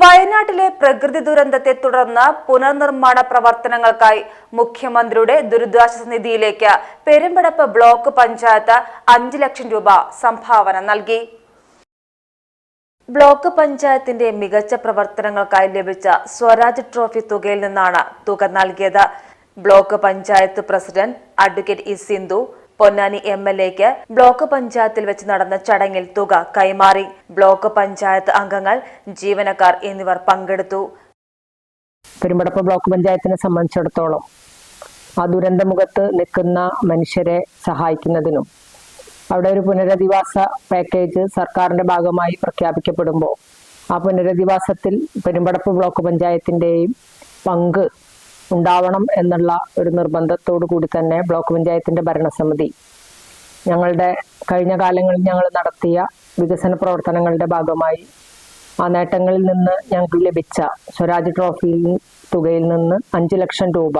വയനാട്ടിലെ പ്രകൃതി ദുരന്തത്തെ തുടർന്ന് പുനർനിർമ്മാണ പ്രവർത്തനങ്ങൾക്കായി മുഖ്യമന്ത്രിയുടെ ദുരിതാശ്വാസ നിധിയിലേക്ക് പെരുമ്പടപ്പ് ബ്ലോക്ക് പഞ്ചായത്ത് അഞ്ച് ലക്ഷം രൂപ സംഭാവന നൽകി. ബ്ലോക്ക് പഞ്ചായത്തിന്റെ മികച്ച പ്രവർത്തനങ്ങൾക്കായി ലഭിച്ച സ്വരാജ് ട്രോഫി തുകയിൽ നിന്നാണ് തുക നൽകിയത്. Block panchayat president advocate E Sindhu Ponnani M L എക്ക് ബ്ലോക്ക് പഞ്ചായത്തിൽ വെച്ച് നടന്ന ചടങ്ങിൽ തുക കൈമാറി. ബ്ലോക്ക് പഞ്ചായത്ത് അംഗങ്ങൾ ജീവനക്കാർ എന്നിവർ പങ്കെടുത്തു. പെരുമ്പടപ്പ് ബ്ലോക്ക് പഞ്ചായത്തിനെ സംബന്ധിച്ചിടത്തോളം ആ ദുരന്തമുഖത്ത് നിൽക്കുന്ന മനുഷ്യരെ സഹായിക്കുന്നതിനും അവിടെ ഒരു പുനരധിവാസ പാക്കേജ് സർക്കാരിന്റെ ഭാഗമായി പ്രഖ്യാപിക്കപ്പെടുമ്പോൾ ആ പുനരധിവാസത്തിൽ പെരുമ്പടപ്പ് ബ്ലോക്ക് പഞ്ചായത്തിന്റെയും പങ്ക് ഉണ്ടാവണം എന്നുള്ള ഒരു നിർബന്ധത്തോടു കൂടി തന്നെ ബ്ലോക്ക് പഞ്ചായത്തിന്റെ ഭരണസമിതി ഞങ്ങളുടെ കഴിഞ്ഞ കാലങ്ങളിൽ ഞങ്ങൾ നടത്തിയ വികസന പ്രവർത്തനങ്ങളുടെ ഭാഗമായി ആ നേട്ടങ്ങളിൽ നിന്ന് ഞങ്ങൾക്ക് ലഭിച്ച സ്വരാജ് ട്രോഫി തുകയിൽ നിന്ന് അഞ്ച് ലക്ഷം രൂപ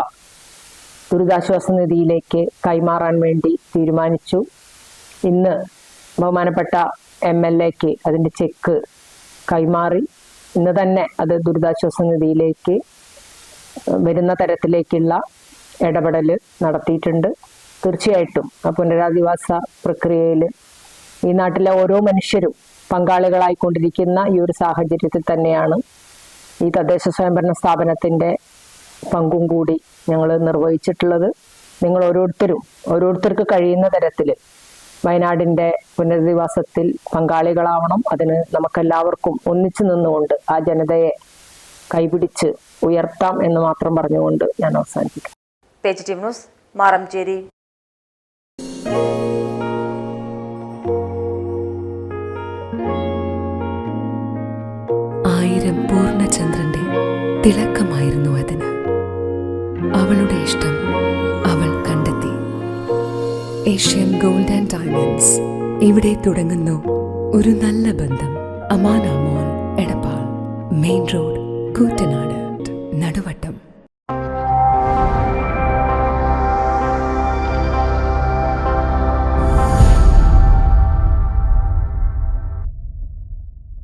ദുരിതാശ്വാസ നിധിയിലേക്ക് കൈമാറാൻ വേണ്ടി തീരുമാനിച്ചു. ഇന്ന് ബഹുമാനപ്പെട്ട എം എൽ എക്ക് അതിന്റെ ചെക്ക് കൈമാറി. ഇന്ന് തന്നെ അത് ദുരിതാശ്വാസ നിധിയിലേക്ക് വരുന്ന തരത്തിലേക്കുള്ള ഇടപെടൽ നടത്തിയിട്ടുണ്ട്. തീർച്ചയായിട്ടും ആ പുനരധിവാസ പ്രക്രിയയിൽ ഈ നാട്ടിലെ ഓരോ മനുഷ്യരും പങ്കാളികളായിക്കൊണ്ടിരിക്കുന്ന ഈ ഒരു സാഹചര്യത്തിൽ തന്നെയാണ് ഈ തദ്ദേശ സ്വയംഭരണ സ്ഥാപനത്തിന്റെ പങ്കും കൂടി ഞങ്ങൾ നിർവഹിച്ചിട്ടുള്ളത്. നിങ്ങൾ ഓരോരുത്തരും ഓരോരുത്തർക്ക് കഴിയുന്ന തരത്തിൽ വയനാടിന്റെ പുനരധിവാസത്തിൽ പങ്കാളികളാവണം. അതിന് നമുക്കെല്ലാവർക്കും ഒന്നിച്ചു നിന്നുകൊണ്ട് ആ ജനതയെ കൈപിടിച്ച് ഉയർത്താം എന്ന് മാത്രം പറഞ്ഞുകൊണ്ട് ഞാൻ അവസാനിപ്പിക്കും page T V news Maranchery. ആയിരം പൂർണചന്ദ്രന്റെ തിളക്കമായിരുന്നു അതിന്. അവളുടെ ഇഷ്ടം അവൾ കണ്ടെത്തി. Asian gold and diamonds. ഇവിടെ തുടങ്ങുന്നു ഒരു നല്ല ബന്ധം. അമാനാമോൻ മോൾ Edappal. Main road. Gute Nacht.